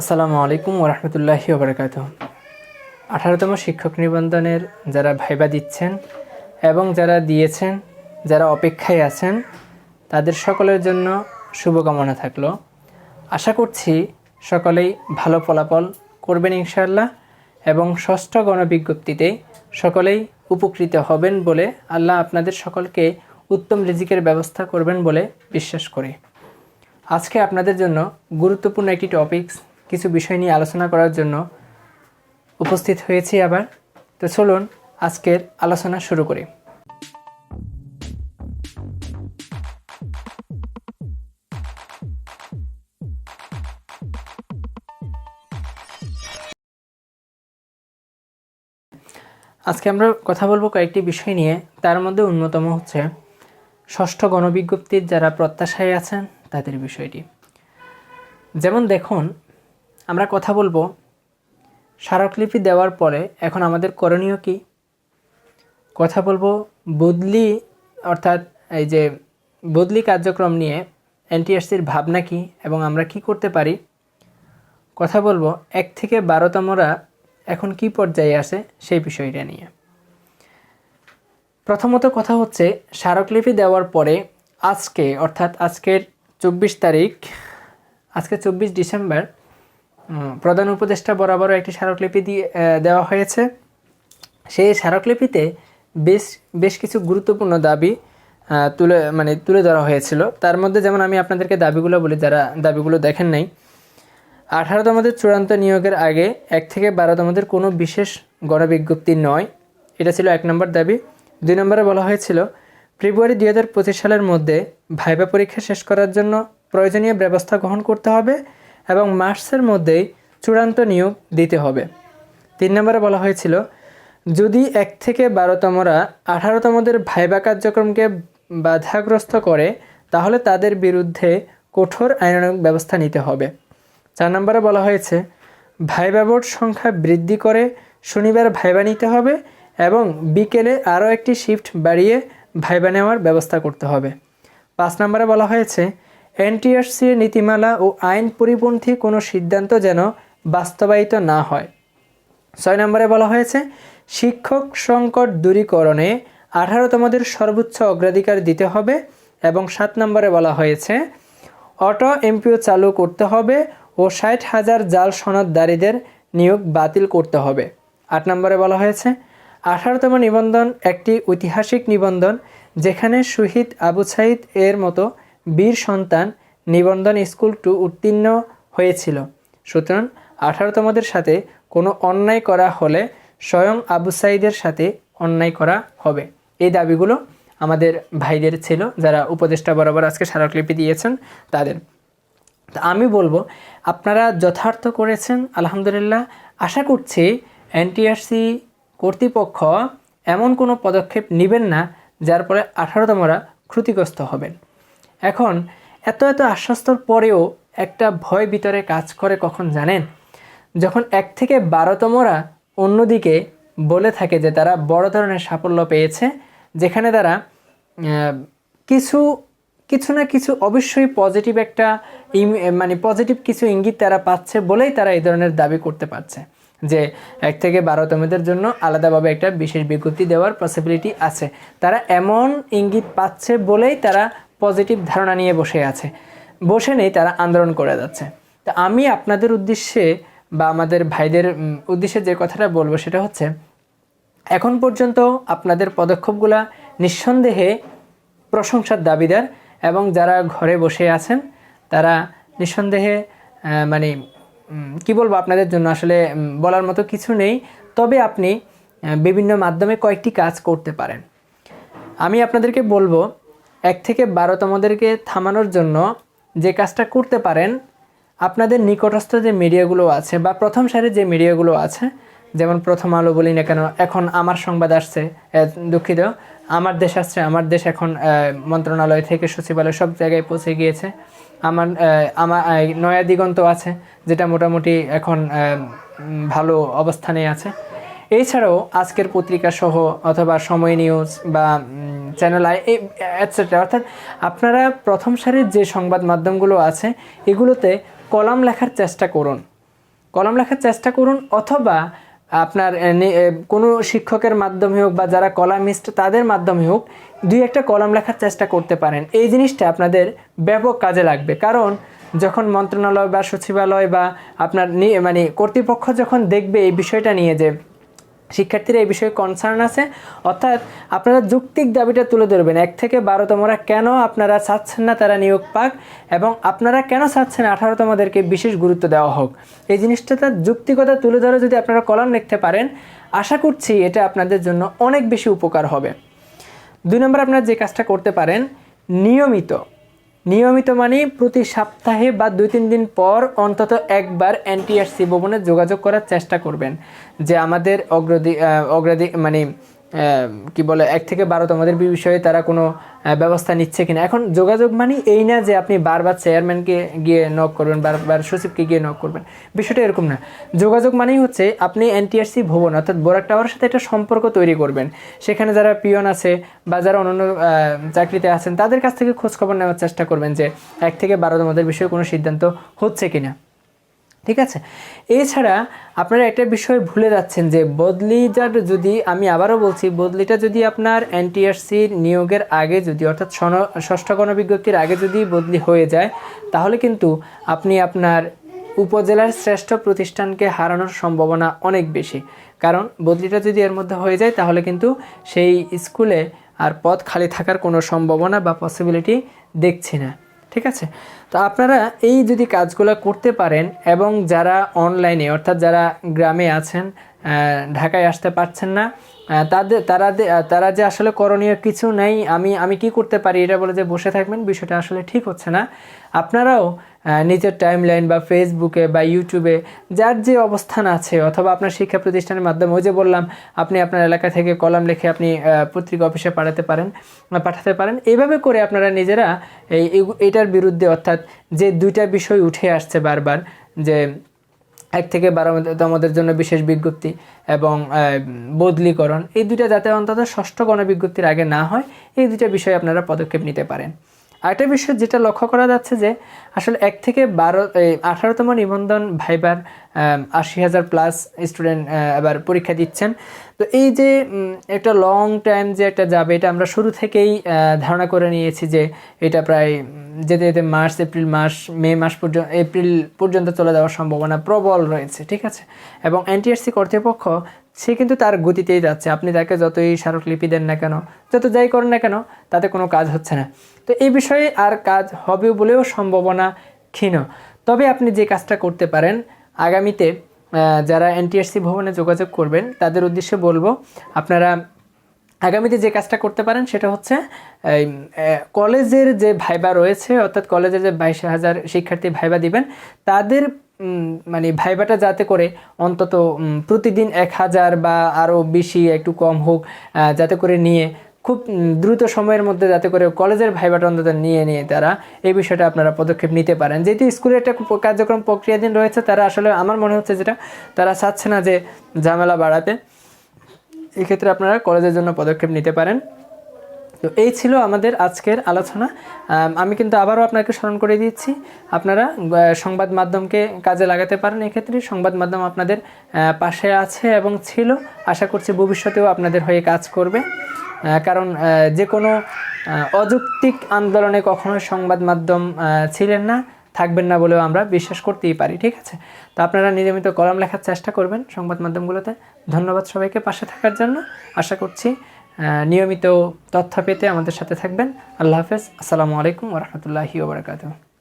আসসালামু আলাইকুম ওরহমতুল্লাহি ওবরাকাত আঠারোতম শিক্ষক নিবন্ধনের যারা ভাইবা দিচ্ছেন এবং যারা দিয়েছেন, যারা অপেক্ষায় আছেন, তাদের সকলের জন্য শুভকামনা থাকল। আশা করছি সকলেই ভালো ফলাফল করবেন ইনশাআল্লাহ এবং ষষ্ঠ গণবিজ্ঞপ্তিতে সকলেই উপকৃত হবেন বলে আল্লাহ আপনাদের সকলকে উত্তম রিজিকের ব্যবস্থা করবেন বলে বিশ্বাস করি। আজকে আপনাদের জন্য গুরুত্বপূর্ণ একটি টপিকস কিছু বিষয় নিয়ে আলোচনা করার জন্য উপস্থিত হয়েছি আবার। তো চলুন আজকের আলোচনা শুরু করি। আজকে আমরা কথা বলব কয়েকটি বিষয় নিয়ে। তার মধ্যে অন্যতম হচ্ছে ষষ্ঠ গণবিজ্ঞপ্তির যারা প্রত্যাশায় আছেন, তাদের বিষয়টি। যেমন দেখুন আমরা কথা বলব স্মারকলিপি দেওয়ার পরে এখন আমাদের করণীয় কি? কথা বলব বদলি, অর্থাৎ এই যে বদলি কার্যক্রম নিয়ে এনটিএসসির ভাবনা কি এবং আমরা কি করতে পারি? কথা বলব এক থেকে বারোতমরা এখন কি পর্যায়ে আসে সেই বিষয়টা নিয়ে। প্রথমত কথা হচ্ছে স্মারকলিপি দেওয়ার পরে আজকে, অর্থাৎ আজকের চব্বিশ তারিখ, আজকে চব্বিশ ডিসেম্বর প্রধান উপদেষ্টা বরাবর একটি স্মারকলিপি দিয়ে দেওয়া হয়েছে। সেই স্মারকলিপিতে বেশ বেশ কিছু গুরুত্বপূর্ণ দাবি তুলে মানে তুলে ধরা হয়েছিল। তার মধ্যে যেমন আমি আপনাদেরকে দাবিগুলো বলি, যারা দাবিগুলো দেখেন নাই আঠারোতমদের চূড়ান্ত নিয়োগের আগে এক থেকে বারোতমদের কোনো বিশেষ গণবিজ্ঞপ্তি নয়। এটা ছিল এক নম্বর দাবি। দুই নম্বরে বলা হয়েছিল, ফেব্রুয়ারি দুই হাজার পঁচিশ সালের মধ্যে ভাইবা পরীক্ষা শেষ করার জন্য প্রয়োজনীয় ব্যবস্থা গ্রহণ করতে হবে। এবং মার্চের মধ্যেই চূড়ান্ত নিয়োগ দিতে হবে। তিন নম্বরে বলা হয়েছিল, যদি এক থেকে বারোতমরা আঠারোতমদের ভাইবা কার্যক্রমকে বাধাগ্রস্ত করে, তাহলে তাদের বিরুদ্ধে কঠোর আইনানুগ ব্যবস্থা নিতে হবে। চার নম্বরে বলা হয়েছে, ভাইবা বোর্ড সংখ্যা বৃদ্ধি করে শনিবার ভাইবা নিতে হবে এবং বিকেলে আরও একটি শিফট বাড়িয়ে ভাইবা নেওয়ার ব্যবস্থা করতে হবে। পাঁচ নম্বরে বলা হয়েছে এনটিআরসির নীতিমালা ও আইন পরিপন্থী কোনো সিদ্ধান্ত যেন বাস্তবায়িত না হয়। ছয় নম্বরে বলা হয়েছে, শিক্ষক সংকট দূরীকরণে আঠারোতমদের সর্বোচ্চ অগ্রাধিকার দিতে হবে এবং সাত নম্বরে বলা হয়েছে, অটো এমপিও চালু করতে হবে ও ষাট হাজার জাল সনদদারীদের নিয়োগ বাতিল করতে হবে। আট নম্বরে বলা হয়েছে, আঠারোতম নিবন্ধন একটি ঐতিহাসিক নিবন্ধন যেখানে শহীদ আবু সাইদ এর মতো বীর সন্তান নিবন্ধন স্কুল টু উত্তীর্ণ হয়েছিল। সুতরাং আঠারোতমদের সাথে কোনো অন্যায় করা হলে স্বয়ং আবু সাইদের সাথে অন্যায় করা হবে। এই দাবিগুলো আমাদের ভাইদের ছিল, যারা উপদেষ্টা বরাবর আজকে স্মারকলিপি দিয়েছেন তাদের। তা আমি বলব, আপনারা যথার্থ করেছেন, আলহামদুলিল্লাহ। আশা করছি এনটিআরসি কর্তৃপক্ষ এমন কোনো পদক্ষেপ নেবেন না, যার ফলে আঠারোতমরা ক্ষতিগ্রস্ত হবেন। এখন এত এত আশ্বস্তর পরেও একটা ভয় ভিতরে কাজ করে কখন জানেন? যখন এক থেকে বারোতমরা অন্যদিকে বলে থাকে যে তারা বড় ধরনের সাফল্য পেয়েছে, যেখানে তারা কিছু কিছু না কিছু অবশ্যই পজিটিভ একটা মানে পজিটিভ কিছু ইঙ্গিত তারা পাচ্ছে বলেই তারা এই ধরনের দাবি করতে পারছে। যে এক থেকে বারোতমদের জন্য আলাদাভাবে একটা বিশেষ বিজ্ঞপ্তি দেওয়ার পসিবিলিটি আছে। তারা এমন ইঙ্গিত পাচ্ছে বলেই তারা পজিটিভ ধারণা নিয়ে বসে আছে। বসে নেই, তারা আন্দোলন করে যাচ্ছে। তা আমি আপনাদের উদ্দেশ্যে বা আমাদের ভাইদের উদ্দেশ্যে যে কথাটা বলব সেটা হচ্ছে, এখন পর্যন্ত আপনাদের পদক্ষেপগুলা নিঃসন্দেহে প্রশংসার দাবিদার এবং যারা ঘরে বসে আছেন, তারা নিঃসন্দেহে মানে কি বলব আপনাদের জন্য, আসলে বলার মতো কিছু নেই। তবে আপনি বিভিন্ন মাধ্যমে কয়েকটি কাজ করতে পারেন। আমি আপনাদেরকে বলব এক থেকে বারোতমদেরকে থামানোর জন্য যে কাজটা করতে পারেন, আপনাদের নিকটস্থ যে মিডিয়াগুলো আছে বা প্রথম সারির যে মিডিয়াগুলো আছে, যেমন প্রথম আলো বলি না কেন, এখন আমার সংবাদ আসছে দুঃখিত, আমার দেশ আসছে, আমার দেশ এখন মন্ত্রণালয় থেকে সচিবালয় সব জায়গায় পৌঁছে গিয়েছে, আমার আমার নয়া দিগন্ত আছে, যেটা মোটামুটি এখন ভালো অবস্থানে আছে এছাড়াও আজকের পত্রিকা সহ অথবা সময় নিউজ বা চ্যানেল আই অ্যাটসেট্রা অর্থাৎ আপনারা প্রথম সারির যে সংবাদ মাধ্যমগুলো আছে, এগুলোতে কলাম লেখার চেষ্টা করুন। কলম লেখার চেষ্টা করুন অথবা আপনার কোনো শিক্ষকের মাধ্যমে হোক বা যারা কলামিস্ট, তাদের মাধ্যমে হোক দুই একটা কলম লেখার চেষ্টা করতে পারেন। এই জিনিসটা আপনাদের ব্যাপক কাজে লাগবে। কারণ যখন মন্ত্রণালয় বা সচিবালয় বা আপনার মানে কর্তৃপক্ষ যখন দেখবে এই বিষয়টা নিয়ে যে শিক্ষার্থীরা এই বিষয়ে কনসার্ন আছে। অর্থাৎ আপনারা যৌক্তিক দাবিটা তুলে ধরবেন। এক থেকে বারোতমরা কেন আপনারা চাচ্ছেন না তারা নিয়োগ পাক এবং আপনারা কেন চাচ্ছেন আঠারোতমদেরকে বিশেষ গুরুত্ব দেওয়া হোক? এই জিনিসটা তার যুক্তিকতা তুলে ধরে যদি আপনারা কলম লিখতে পারেন, আশা করছি এটা আপনাদের জন্য অনেক বেশি উপকার হবে। দুই নম্বর, আপনারা যে কাজটা করতে পারেন, নিয়মিত নিয়মিত মানে প্রতি সপ্তাহে বা দুই তিন দিন পর অন্তত একবার এনটিআরসি ভবনে যোগাযোগ করার চেষ্টা করবেন। যে আমাদের অগ্রদি অগ্রাধি মানে কি বলে এক থেকে বারোতমদের বিষয়ে তারা কোনো ব্যবস্থা নিচ্ছে কিনা। এখন যোগাযোগ মানে এই না যে আপনি বারবার চেয়ারম্যানকে গিয়ে নক করবেন বারবার সচিবকে গিয়ে নক করবেন। বিষয়টা এরকম না। যোগাযোগ মানেই হচ্ছে আপনি এনটিআরসি ভবন অর্থাৎ বোরাক টাওয়ারের সাথে একটা সম্পর্ক তৈরি করবেন। সেখানে যারা পিয়ন আছে বা যারা আহ, চাকরিতে আছেন তাদের কাছ থেকে খোঁজখবর নেওয়ার চেষ্টা করবেন যে এক থেকে বারোতমদের বিষয়ে কোনো সিদ্ধান্ত হচ্ছে কিনা। ঠিক আছে? এছাড়া আপনারা একটা বিষয় ভুলে যাচ্ছেন যে বদলিটা যদি আমি আবারও বলছি, বদলিটা যদি আপনার এনটিআরসির নিয়োগের আগে যদি, অর্থাৎ ষষ্ঠ গণবিজ্ঞপ্তির আগে যদি বদলি হয়ে যায়, তাহলে কিন্তু আপনি আপনার উপজেলার শ্রেষ্ঠ প্রতিষ্ঠানকে হারানোর সম্ভাবনা অনেক বেশি। কারণ বদলিটা যদি এর মধ্যে হয়ে যায়, তাহলে কিন্তু সেই স্কুলে আর পদ খালি থাকার কোনো সম্ভাবনা বা পসিবিলিটি দেখছি না। ঠিক আছে? তো আপনারা এই যদি কাজগুলো করতে পারেন এবং যারা অনলাইনে অর্থাৎ যারা গ্রামে আছেন ঢাকায় আসতে পারছেন না তাদের, তারা তারা যে আসলে করণীয় কিছু নেই, আমি আমি কি করতে পারি, এটা বলে যে বসে থাকবেন, বিষয়টা আসলে ঠিক হচ্ছে না। আপনারাও নিজের টাইম লাইন বা ফেসবুকে বা ইউটিউবে যার যে অবস্থান আছে অথবা আপনার শিক্ষা প্রতিষ্ঠানের মাধ্যমে, ওই যে বললাম, আপনি আপনার এলাকা থেকে কলাম লিখে আপনি পত্রিকা অফিসে পাঠাতে পারেন পাঠাতে পারেন। এইভাবে করে আপনারা নিজেরা এই এটার বিরুদ্ধে অর্থাৎ যে দুইটা বিষয় উঠে আসছে বারবার, যে এক থেকে বারোতমদের জন্য বিশেষ বিজ্ঞপ্তি এবং বদলিকরণ, এই দুইটা যাতে অন্তত ষষ্ঠ গণবিজ্ঞপ্তির আগে না হয়, এই দুইটা বিষয়ে আপনারা পদক্ষেপ নিতে পারেন। আরেকটা বিষয় যেটা লক্ষ্য করা যাচ্ছে যে আসলে এক থেকে বারো আঠারোতম নিবন্ধন ভাইবার আশি হাজার প্লাস স্টুডেন্ট এবার পরীক্ষা দিচ্ছেন। তো এই যে একটা লং টাইম যে একটা যাবে এটা আমরা শুরু থেকেই ধারণা করে নিয়েছি যে এটা প্রায় যেতে যেতে মার্চ, এপ্রিল মাস, মে মাস পর্যন্ত, এপ্রিল পর্যন্ত চলে যাওয়ার সম্ভাবনা প্রবল রয়েছে, ঠিক আছে? এবং এনটিআরসি কর্তৃপক্ষ সে কিন্তু তার গতিতেই যাচ্ছে। আপনি তাকে যতই স্মারকলিপি দেন না কেন, যত যাই করেন না কেন, তাতে কোনো কাজ হচ্ছে না। তো এই বিষয়ে আর কাজ হবে বলেও সম্ভাবনা ক্ষীণ। তবে আপনি যে কাজটা করতে পারেন, আগামীতে যারা এনটিআরসি ভবনে যোগাযোগ করবেন, তাদের উদ্দেশ্যে বলব, আপনারা আগামীতে যে কাজটা করতে পারেন, সেটা হচ্ছে কলেজের যে ভাইবা রয়েছে, অর্থাৎ কলেজের যে বাইশ হাজার শিক্ষার্থী ভাইবা দিবেন, তাদের মানে ভাইবাটা যাতে করে অন্তত প্রতিদিন এক হাজার বা আরও বেশি একটু কম হোক যাতে করে নিয়ে খুব দ্রুত সময়ের মধ্যে যাতে করে কলেজের ভাইবাটা অন্তত নিয়ে নিয়ে তারা এই বিষয়টা আপনারা পদক্ষেপ নিতে পারেন। যেহেতু স্কুলের একটা কার্যক্রম প্রক্রিয়াধীন রয়েছে, তারা আসলে আমার মনে হচ্ছে যেটা, তারা চাচ্ছে না যে ঝামেলা বাড়াতে। এক্ষেত্রে আপনারা কলেজের জন্য পদক্ষেপ নিতে পারেন। তো এই ছিল আমাদের আজকের আলোচনা। আমি কিন্তু আবারও আপনাকে স্মরণ করে দিচ্ছি, আপনারা সংবাদ মাধ্যমকে কাজে লাগাতে পারেন এক্ষেত্রে। সংবাদ মাধ্যম আপনাদের পাশে আছে এবং ছিল। আশা করছি ভবিষ্যতেও আপনাদের হয়ে কাজ করবে। কারণ যে কোনো অযৌক্তিক আন্দোলনে কখনো সংবাদ মাধ্যম ছিলেন না, থাকবেন না বলেও আমরা বিশ্বাস করতেই পারি, ঠিক আছে? তো আপনারা নিয়মিত কলম লেখার চেষ্টা করবেন সংবাদ মাধ্যমগুলোতে। ধন্যবাদ সবাইকে পাশে থাকার জন্য। আশা করছি নিয়মিত তথ্য পেতে আমাদের সাথে থাকবেন। আল্লাহ হাফেজ। আসসালামু আলাইকুম ওরহমতুল্লাহি ওবরাকাতুহ